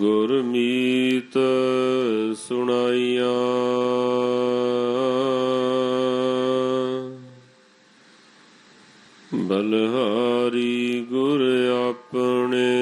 ਗੁਰਮੀਤ ਸੁਣਾਈਆਂ। ਬਲਹਾਰੀ ਗੁਰ ਆਪਣੇ।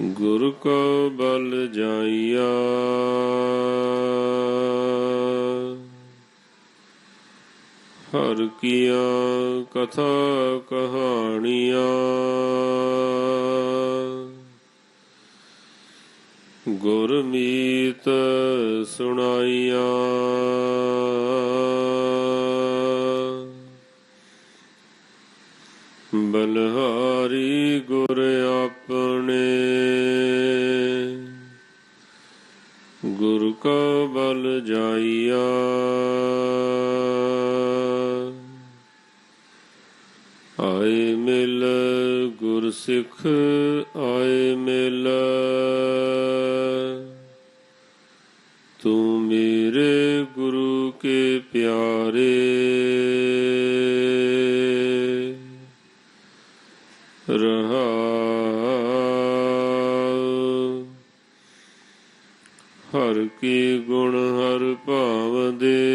ਗੁਰ ਕੋ ਬਲ ਜਾਈਆ। ਹਰ ਕੀਆ ਕਥਾ ਕਹਾਣੀਆਂ। ਗੁਰਮੀਤ ਸੁਣਾਈਆਂ। ਬਲਹਾਰੀ ਮੇਰੇ ਗੁਰੂ ਕੇ ਪਿਆਰੇ। ਰਹਾ। ਹਰ ਕੀ ਗੁਣ ਹਰ ਭਾਵ ਦੇ।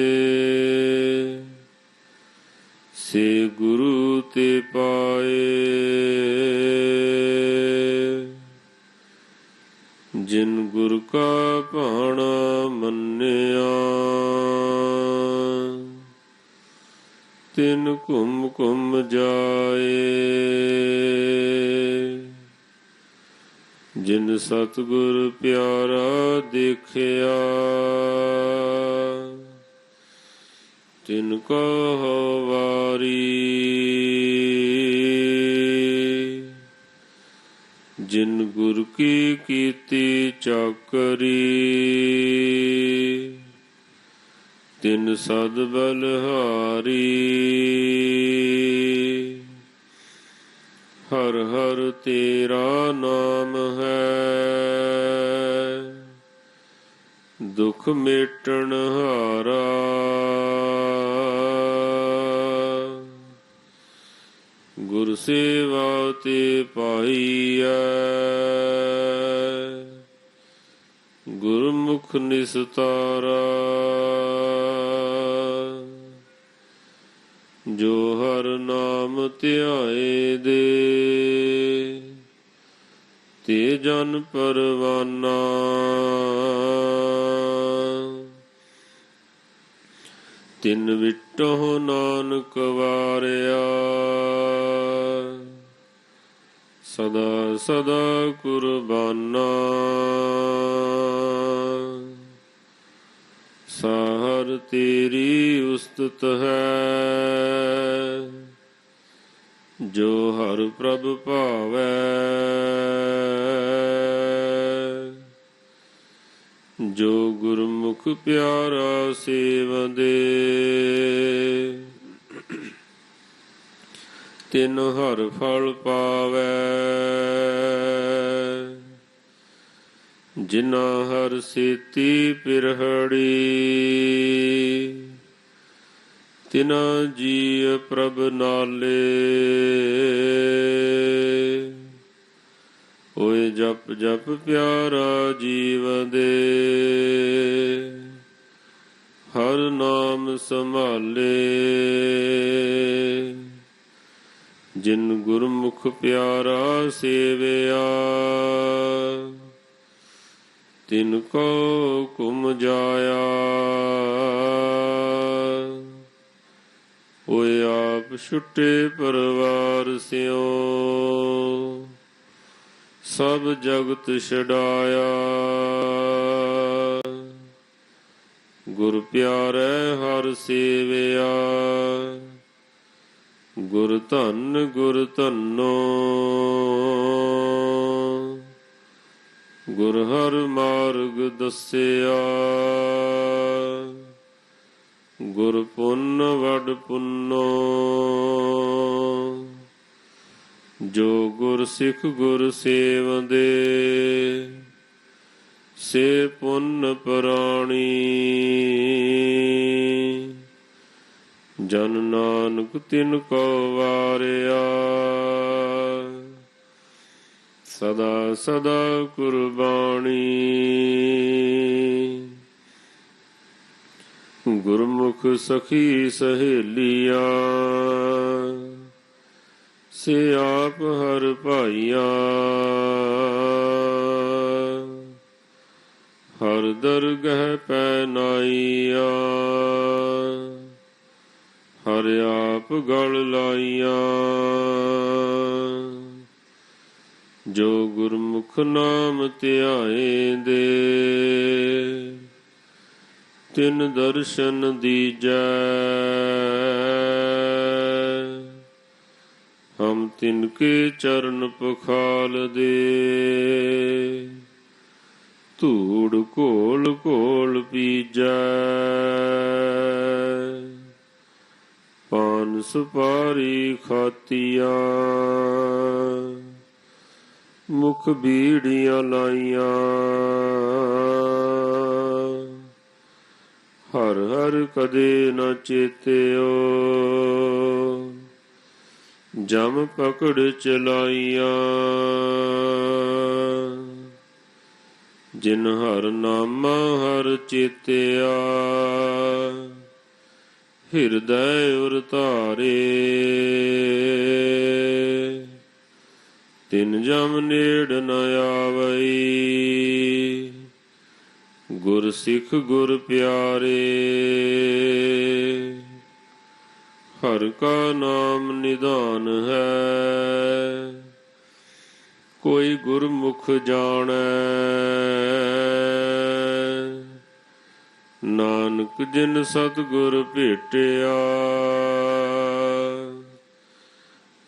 ਸੇ ਗੁਰੂ ਤੇ ਪਾਏ। ਜਿਨ ਗੁਰ ਕਾ ਭਾਣਾ ਮੰਨਿਆ। ਤਿਨ ਘੁੰਮ ਘੁੰਮ ਜਾਏ। ਜਿਨ ਸਤਗੁਰ ਪਿਆਰਾ ਦੇਖਿਆ। ਤਿਨ ਕੋ ਵਾਰੀ। ਜਿਨ ਗੁਰ ਕੀ ਕੀਤੀ ਚਾਕਰੀ, ਤਿਨ ਸਦ ਬਲਹਾਰੀ, ਹਰ ਹਰ ਤੇਰਾ ਨਾਮ ਹੈ। ਦੁਖ ਮੇਟਣ ਹਾਰਾ ਸੇਵਾ ਤੇ ਪਾਈਐ। ਗੁਰਮੁਖ ਨਿਸਤਾਰਾ। ਜੋ ਹਰ ਨਾਮ ਧਿਆਏ ਦੇ, ਤੇ ਜਨ ਪਰਵਾਨਾ। ਤਿੰਨ ਵਿਟੋ ਨਾਨਕ ਵਾਰਿਆ। ਸਦਾ ਸਦਾ ਕੁਰਬਾਨਾ। ਸਾਹਰ ਤੇਰੀ ਉਸਤਤ ਹੈ, ਜੋ ਹਰ ਪ੍ਰਭ ਭਾਵੈ। ਜੋ ਗੁਰਮੁਖ ਪਿਆਰਾ ਸੇਵਦੇ ਤਿਨ ਹਰ ਫਲ ਪਾਵੈ। ਜਿਨਾ ਹਰ ਸੇਤੀ ਪਿਰਹੜੀ ਤਿਨਾ ਜੀ ਪ੍ਰਭ ਨਾਲੇ। ਓਏ ਜਪ ਜਪ ਪਿਆਰਾ ਜੀਵ ਦੇ, ਹਰ ਨਾਮ ਸੰਭਾਲੇ। ਜਿਨ ਗੁਰਮੁਖ ਪਿਆਰਾ ਸੇਵਿਆ, ਤਿਨ ਕੋ ਕੁਮ ਜਾਇਆ ਓਏ ਆਪ ਆਪ ਛੁੱਟੇ ਪਰਵਾਰ ਸਿਓ ਸਭ ਜਗਤ ਛਡਾਇਆ। ਗੁਰ ਪਿਆਰੇ ਹਰ ਸੇਵਿਆ ਗੁਰ ਧੰਨ, ਗੁਰ ਧੰਨੋ। ਗੁਰ ਹਰ ਮਾਰਗ ਦੱਸਿਆ। ਗੁਰ ਪੁੰਨ, ਵਡ ਪੁੰਨੋ। ਜੋ ਗੁਰ ਸਿੱਖ, ਗੁਰ ਸੇਵੰਦੇ। ਸੇ ਪੁੰਨ ਪ੍ਰਾਣੀ। ਜਨ ਨਾਨਕ ਤਿਨ ਕੋ ਵਾਰਿਆ। ਸਦਾ ਸਦਾ ਕੁਰਬਾਨੀ। ਗੁਰਮੁਖ ਸਖੀ ਸਹੇਲੀਆਂ, ਸੇ ਆਪ ਹਰ ਭਾਈਆ। ਹਰ ਦਰਗਹ ਪੈ ਨਾਈਆਂ। ਹਰ ਆਪ ਗਲ ਲਾਈਆਂ। ਜੋ ਗੁਰਮੁਖ ਨਾਮ ਧਿਆਏ ਦੇ, ਤਿਨ ਦਰਸ਼ਨ ਦੀਜੈ। ਹਮ ਤਿਨ ਕੇ ਚਰਨ ਪਖਾਲ ਦੇ। ਧੂੜ ਘੋਲ ਘੋਲ ਪੀਜੈ। ਪਾਨ ਸੁਪਾਰੀ ਖਾਤੀਆਂ। ਮੁਖ ਬੀੜੀਆਂ ਲਾਈਆਂ। ਹਰ ਹਰ ਕਦੇ ਨ ਚੇਤਿਓ। ਜਮ ਪਕੜ ਚਲਾਈਆਂ। ਜਿਨ ਹਰ ਨਾਮਾ ਹਰ ਚੇਤਿਆ। ਹਿਰਦੈ ਉਰ ਧਾਰੇ। ਤਿਨ ਜਮ ਨੇੜ ਨ ਆਵਈ। ਗੁਰ ਸਿੱਖ ਗੁਰ ਪਿਆਰੇ। ਹਰ ਕਾ ਨਾਮ ਨਿਦਾਨ ਹੈ। ਕੋਈ ਗੁਰਮੁਖ ਜਾਣੈ। ਨਾਨਕ ਜਿਨ ਸਤਿਗੁਰ ਭੇਟਿਆ।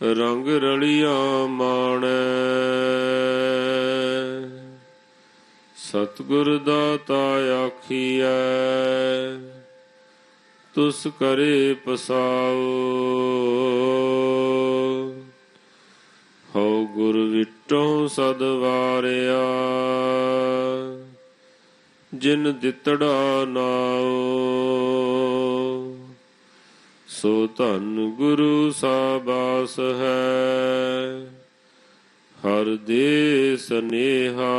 ਰੰਗ ਰਲੀਆਂ ਮਾਣੈ। ਸਤਿਗੁਰ ਦਾਤਾ ਆਖੀਐ, ਤੁਸ ਕਰੇ ਪਸਾਓ ਹਉ ਗੁਰ ਵਿਟੋ ਸਦ ਵਾਰਿਆ। ਜਿਨ ਦਿੱਤੜਾ ਨਾਓ ਸੋ ਧੰਨ ਗੁਰੂ ਸਾਬਾਸ ਹੈ। ਹਰ ਦੇ ਸਨੇਹਾ,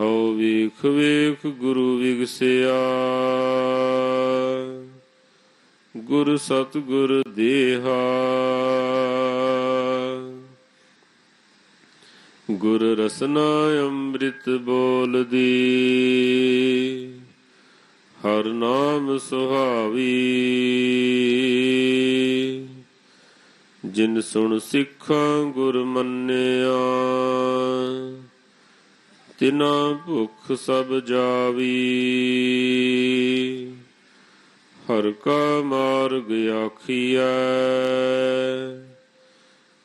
ਹਉ ਵੇਖ ਵੇਖ ਗੁਰੂ ਵਿਗਸਿਆ। ਗੁਰ ਸਤ ਗੁਰ ਦੇਹਾ। ਗੁਰ ਰਸਨਾ ਅੰਮ੍ਰਿਤ ਬੋਲਦੀ। ਹਰ ਨਾਮ ਸੁਹਾਵੀ। ਜਿਨ ਸੁਣ ਸਿੱਖਾਂ ਗੁਰ ਮੰਨਿਆ, ਤਿਨਾ ਭੁਖ ਸਭ ਜਾਵੀ। ਹਰ ਕਾ ਮਾਰਗ ਆਖੀਐ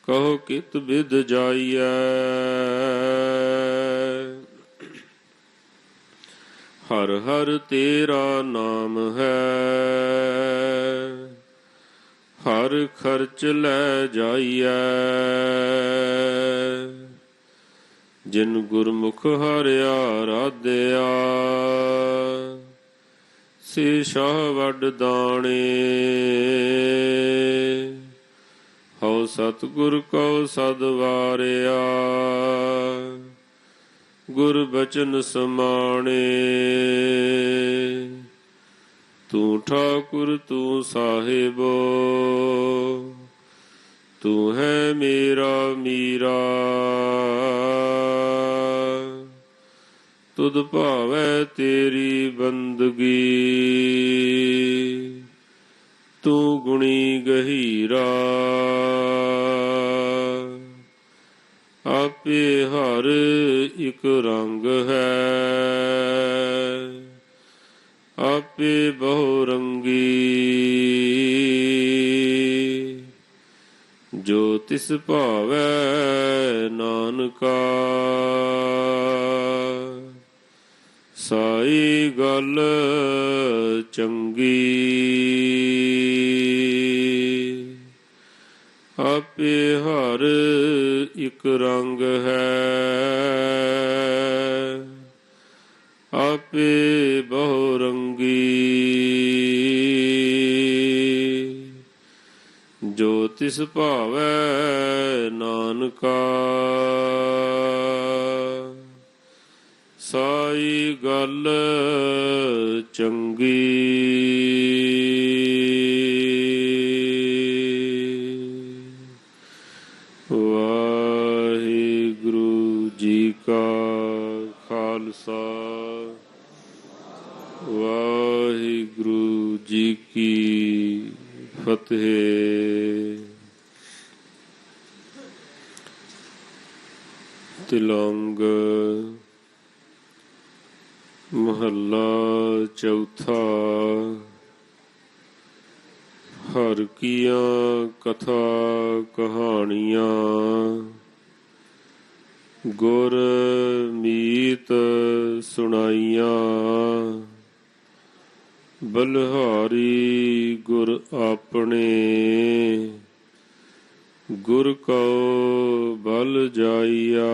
ਕਹੋ ਕਿਤ ਵਿਦ ਜਾਈਐ। ਹਰ ਹਰ ਤੇਰਾ ਨਾਮ ਹੈ। ਹਰ ਖਰਚ ਲੈ ਜਾਈਐ। ਜਿਨ ਗੁਰਮੁਖ ਹਰਿਆ ਰਾਧਿਆ ਸੇ ਸ਼ਾਹ ਵੱਡ ਦਾਣੇ। ਹਉ ਸਤਿਗੁਰ ਕਉ ਸਦ ਵਾਰਿਆ। ਗੁਰ ਬਚਨ ਸਮਾਣੇ। ਤੂੰ ਠਾਕੁਰ, ਤੂੰ ਸਾਹਿਬੋ। ਤੂੰ ਹੈ ਮੇਰਾ ਮੀਰਾ। ਤੁਧ ਭਾਵੈ ਤੇਰੀ ਬੰਦਗੀ। ਤੂੰ ਗੁਣੀ ਗਹੀਰਾ। ਆਪੇ ਹਰ ਇਕ ਰੰਗ ਹੈ। ਆਪੇ ਬਹੁ ਰੰਗੀ। ਜੋ ਤਿਸ ਭਾਵੈ ਨਾਨਕਾ ਗੱਲ ਚੰਗੀ। ਆਪੇ ਹਰ ਇੱਕ ਰੰਗ ਹੈ। ਆਪੇ ਬਹੁ ਰੰਗੀ ਜੋ ਤਿਸ ਭਾਵੈ ਨਾਨਕਾ। ਸਾਈ ਗੱਲ ਚੰਗੀ। ਵਾਹਿਗੁਰੂ ਜੀ ਕਾ ਖਾਲਸਾ। ਵਾਹਿਗੁਰੂ ਜੀ ਕੀ ਫਤਿਹ। ਤਿਲੰਗ ਮਹੱਲਾ ਚੌਥਾ। ਹਰ ਕੀਆਂ ਕਥਾ ਕਹਾਣੀਆਂ। ਗੁਰ ਮੀਤ ਸੁਣਾਈਆਂ। ਬਲਹਾਰੀ ਗੁਰ ਆਪਣੇ। ਗੁਰ ਕਉ ਬਲ ਜਾਈਆ।